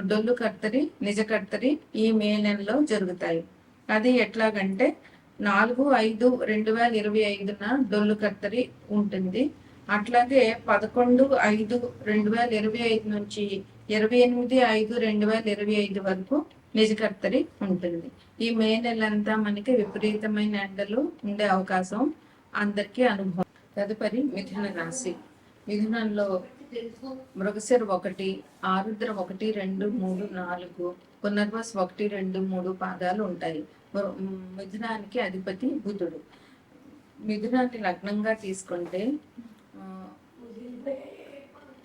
డొల్లు కర్తరి నిజ కర్తరి ఈ మే నెలలో జరుగుతాయి. అది ఎట్లాగంటే నాలుగు ఐదు రెండు వేల ఇరవై ఐదున డొల్లు కర్తరి ఉంటుంది. అట్లాగే పదకొండు ఐదు రెండు వేల ఇరవై ఐదు నుంచి ఇరవై ఎనిమిది ఐదు రెండు వేల ఇరవై ఐదు వరకు నిజకర్తరి ఉంటుంది. ఈ మే నెలంతా మనకి విపరీతమైన ఎండలు ఉండే అవకాశం అందరికీ అనుభవం. తదుపరి మిథున రాశి. మిథునంలో మృగశిర ఒకటి ఆరుద్ర ఒకటి రెండు మూడు నాలుగు పునర్వస్ ఒకటి రెండు మూడు పాదాలు ఉంటాయి. మిథునానికి అధిపతి బుధుడు. మిథునాన్ని లగ్నంగా తీసుకుంటే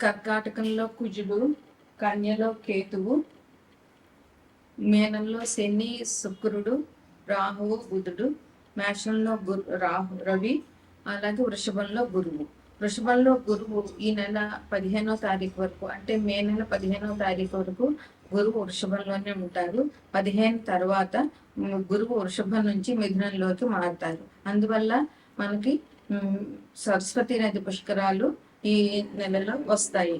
కర్కాటకంలో కుజుడు కన్యలో కేతువు మేనంలో శని శుక్రుడు రాహువు బుధుడు మేషంలో గురు రాహు రవి అలాగే వృషభంలో గురువు. వృషభంలో గురువు ఈ నెల పదిహేనో తారీఖు వరకు అంటే మే నెల పదిహేనో తారీఖు వరకు గురువు వృషభంలోనే ఉంటారు. పదిహేను తర్వాత గురువు వృషభం నుంచి మిథునంలోకి మారుతారు. అందువల్ల మనకి సరస్వతి నది పుష్కరాలు ఈ నెలలో వస్తాయి.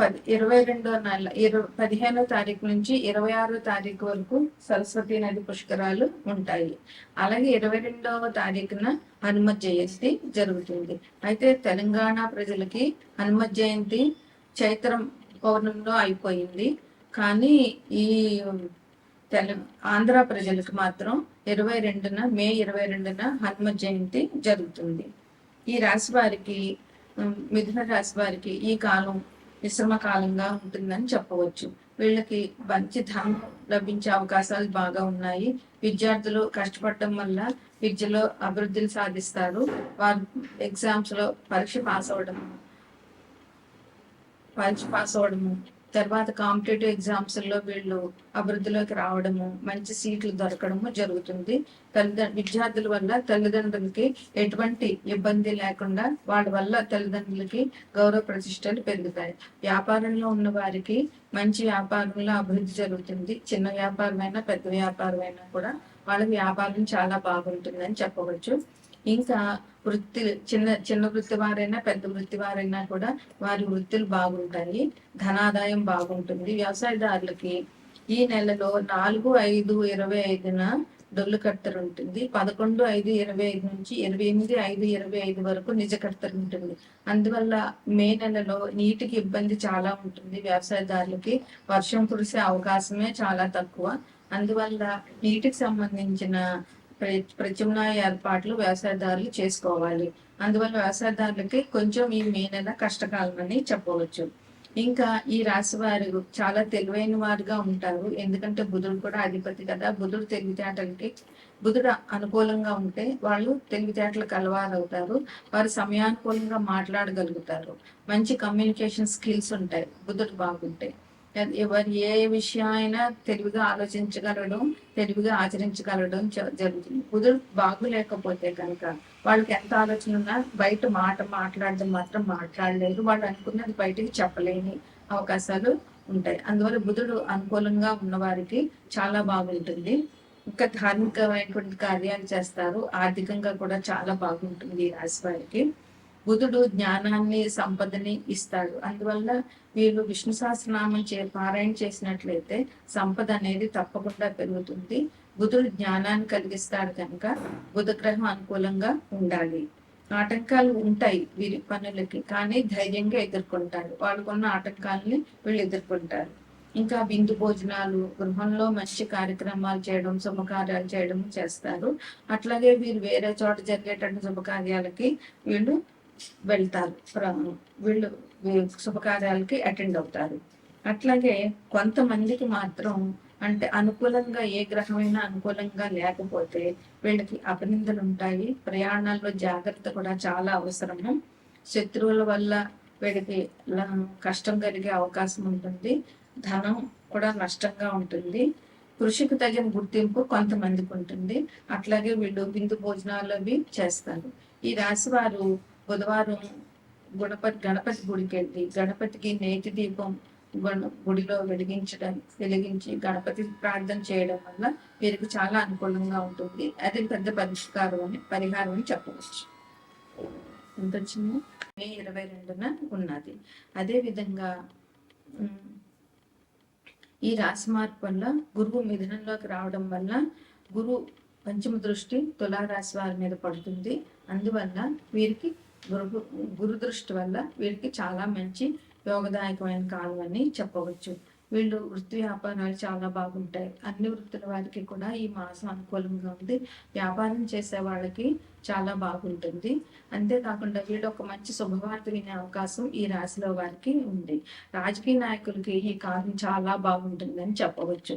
పది ఇరవై రెండో నెల ఇరవై పదిహేనో తారీఖు నుంచి ఇరవై ఆరో తారీఖు వరకు సరస్వతి నది పుష్కరాలు ఉంటాయి. అలాగే ఇరవై రెండవ తారీఖున హనుమ జయంతి జరుగుతుంది. అయితే తెలంగాణ ప్రజలకి హనుమ జయంతి చైత్రం పౌర్ణమిలో అయిపోయింది. కానీ ఈ తెల ఆంధ్ర ప్రజలకు మాత్రం ఇరవై రెండున మే ఇరవై రెండున హనుమ జయంతి జరుగుతుంది. ఈ రాశి వారికి మిథున రాశి వారికి ఈ కాలం మిశ్రమ కాలంగా ఉంటుందని చెప్పవచ్చు. వీళ్ళకి మంచి ధనం లభించే అవకాశాలు బాగా ఉన్నాయి. విద్యార్థులు కష్టపడటం వల్ల విద్యలో అభివృద్ధిని సాధిస్తారు. వారు ఎగ్జామ్స్లో పరీక్ష పాస్ అవడము పరీక్ష పాస్ అవడము. తర్వాత కాంపిటేటివ్ ఎగ్జామ్స్లో వీళ్ళు అభివృద్ధిలోకి రావడము మంచి సీట్లు దొరకడము జరుగుతుంది. తల్లిదండ్రులు విద్యార్థుల వల్ల తల్లిదండ్రులకి ఎటువంటి ఇబ్బంది లేకుండా వాళ్ళ వల్ల తల్లిదండ్రులకి గౌరవ ప్రతిష్టలు పెరుగుతాయి. వ్యాపారంలో ఉన్న వారికి మంచి వ్యాపారంలో అభివృద్ధి జరుగుతుంది. చిన్న వ్యాపారమైనా పెద్ద వ్యాపారమైనా కూడా వాళ్ళ వ్యాపారం చాలా బాగుంటుందని చెప్పవచ్చు. ఇంకా వృత్తి చిన్న చిన్న వృత్తి వారైనా పెద్ద వృత్తి వారైనా కూడా వారి వృత్తులు బాగుంటాయి. ధనాదాయం బాగుంటుంది. వ్యవసాయదారులకి ఈ నెలలో నాలుగు ఐదు ఇరవై ఐదున డొల్లుకర్తలు ఉంటుంది. పదకొండు ఐదు ఇరవై ఐదు నుంచి ఇరవై ఎనిమిది ఐదు ఇరవై ఐదు వరకు నిజ కర్తరు ఉంటుంది. అందువల్ల మే నెలలో నీటికి ఇబ్బంది చాలా ఉంటుంది. వ్యవసాయదారులకి వర్షం కురిసే అవకాశమే చాలా తక్కువ. అందువల్ల నీటికి సంబంధించిన ప్రత్యామ్నాయ ఏర్పాట్లు వ్యవసాయదారులు చేసుకోవాలి. అందువల్ల వ్యవసాయదారులకి కొంచెం ఈ మే నెల కష్టకాలం అని చెప్పవచ్చు. ఇంకా ఈ రాశి వారు చాలా తెలివైన వారుగా ఉంటారు. ఎందుకంటే బుధుడు కూడా అధిపతి కదా. బుధుడు తెలివితేటలకి బుధుడు అనుకూలంగా ఉంటే వాళ్ళు తెలివితేటలు కలవారు అవుతారు వారు సమయానుకూలంగా మాట్లాడగలుగుతారు. మంచి కమ్యూనికేషన్ స్కిల్స్ ఉంటాయి. బుధుడు బాగుంటాయి ఎవరు ఏ విషయం అయినా తెలివిగా ఆలోచించగలడం తెలివిగా ఆచరించగలడం జ- జరుగుతుంది. బుధుడు బాగులేకపోతే కనుక వాళ్ళకి ఎంత ఆలోచన ఉన్నా బయట మాట మాట్లాడడం మాత్రం మాట్లాడలేరు. వాళ్ళు అనుకున్నది బయటకి చెప్పలేని అవకాశాలు ఉంటాయి. అందువల్ల బుధుడు అనుకూలంగా ఉన్న వారికి చాలా బాగుంటుంది. ఇంకా ధార్మికమైనటువంటి కార్యాలు చేస్తారు. ఆర్థికంగా కూడా చాలా బాగుంటుంది ఈ రాశి వారికి. బుధుడు జ్ఞానాన్ని సంపదని ఇస్తాడు. అందువల్ల వీళ్ళు విష్ణు సహస్రనామం చే పారాయణ చేసినట్లయితే సంపద అనేది తప్పకుండా పెరుగుతుంది. బుధుడు జ్ఞానాన్ని కలిగిస్తాడు కనుక బుధ గ్రహం అనుకూలంగా ఉండాలి. ఆటంకాలు ఉంటాయి వీరి పనులకి కానీ ధైర్యంగా ఎదుర్కొంటారు. వాళ్ళకున్న ఆటంకాలని వీళ్ళు ఎదుర్కొంటారు. ఇంకా విందు భోజనాలు గృహంలో మంచి కార్యక్రమాలు చేయడం శుభకార్యాలు చేయడం చేస్తారు. అట్లాగే వీరు వేరే చోట జరిగేటువంటి శుభకార్యాలకి వీళ్ళు వెళ్తారు. వీళ్ళు శుభకార్యాలకి అటెండ్ అవుతారు. అట్లాగే కొంతమందికి మాత్రం అంటే అనుకూలంగా ఏ గ్రహమైనా అనుకూలంగా లేకపోతే వీళ్ళకి అపనిందలు ఉంటాయి ప్రయాణాల్లో జాగ్రత్త కూడా చాలా అవసరము. శత్రువుల వల్ల వీడికి కష్టం కలిగే అవకాశం ఉంటుంది. ధనం కూడా నష్టంగా ఉంటుంది. కృషికి తగిన గుర్తింపు కొంతమందికి ఉంటుంది. అట్లాగే వీళ్ళు విందు భోజనాలు అవి చేస్తారు. ఈ రాశి వారు బుధవారం గణపతి గణపతి గుడికి వెళ్ళి గణపతికి నేతి దీపం గుణ గుడిలో వెలిగించడం వెలిగించి గణపతి ప్రార్థన చేయడం వల్ల వీరికి చాలా అనుకూలంగా ఉంటుంది. అది పెద్ద పరిష్కారం అని పరిహారం అని చెప్పవచ్చు. ఎంత వచ్చింది? మే ఇరవై రెండున ఉన్నది. అదే విధంగా ఈ రాశి మార్పు వల్ల గురువు మిథునంలోకి రావడం వల్ల గురు పంచమ దృష్టి తులారాశి వారి మీద పడుతుంది. అందువల్ల వీరికి గురు గురు దృష్టి వల్ల వీళ్ళకి చాలా మంచి యోగదాయకమైన కాలం అని చెప్పవచ్చు. వీళ్ళు వృత్తి వ్యాపారాలు చాలా బాగుంటాయి. అన్ని వృత్తుల వారికి కూడా ఈ మాసం అనుకూలంగా ఉంది. వ్యాపారం చేసే వాళ్ళకి చాలా బాగుంటుంది. అంతేకాకుండా వీళ్ళు ఒక మంచి శుభవార్త వినే అవకాశం ఈ రాశిలో వారికి ఉంది. రాజకీయ నాయకులకి ఈ కాలం చాలా బాగుంటుందని చెప్పవచ్చు.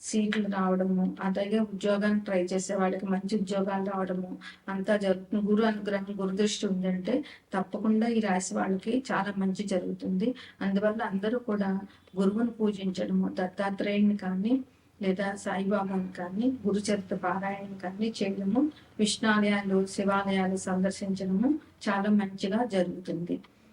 సీట్లు రావడము అలాగే ఉద్యోగానికి ట్రై చేసే వాళ్ళకి మంచి ఉద్యోగాలు రావడము అంతా జరుగుతుంది గురు అనుగ్రహం గురుదృష్టి ఉందంటే తప్పకుండా ఈ రాశి వాళ్ళకి చాలా మంచి జరుగుతుంది. అందువల్ల అందరూ కూడా గురువును పూజించడము దత్తాత్రేయుని కానీ లేదా సాయిబాబాని కానీ గురుచరిత్ర పారాయణం కానీ చేయడము విష్ణాలయాలు శివాలయాలు సందర్శించడము చాలా మంచిగా జరుగుతుంది.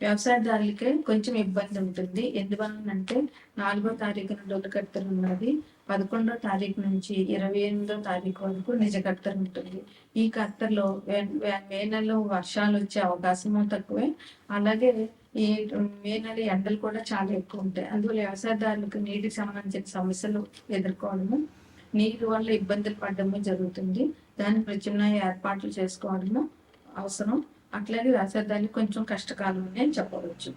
వ్యవసాయదారులకే కొంచెం ఇబ్బంది ఉంటుంది. ఎందువలనంటే నాలుగో తారీఖున డొల్లకత్తెర ఉన్నది. పదకొండో తారీఖు నుంచి ఇరవై ఎనిమిదో తారీఖు వరకు నిజ కత్తెర ఉంటుంది. ఈ కర్తర్లో మే నెలలో వర్షాలు వచ్చే అవకాశము తక్కువే. అలాగే ఈ మే నెల ఎండలు కూడా చాలా ఎక్కువ ఉంటాయి. అందువల్ల వ్యవసాయదారులకు నీటికి సంబంధించిన సమస్యలు ఎదుర్కోవడము నీటి వల్ల ఇబ్బందులు పడడము జరుగుతుంది. దాని ప్రత్యామ్నాయ ఏర్పాట్లు చేసుకోవడము అవసరం. అట్లాగే వ్యవసాయదారులకు కొంచెం కష్టకాలం అని చెప్పవచ్చు.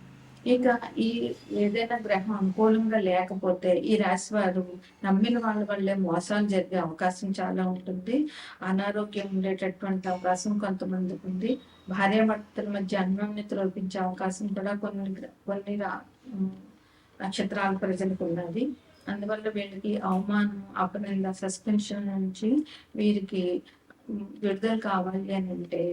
ఇక ఈ ఏదైనా గ్రహం అనుకూలంగా లేకపోతే ఈ రాశి వారు నమ్మిన వాళ్ళ వల్లే మోసాలు జరిగే అవకాశం చాలా ఉంటుంది. అనారోగ్యం ఉండేటటువంటి అవకాశం కొంతమందికి ఉంది. భార్యాభర్తల మధ్య అన్యోన్యత లోపించే అవకాశం కూడా కొన్ని కొన్ని రా- నక్షత్రాల ప్రజలకు ఉన్నది. అందువల్ల వీళ్ళకి అవమానం అపనింద సస్పెన్షన్ నుంచి వీరికి విడుదల కావాలి అని అంటే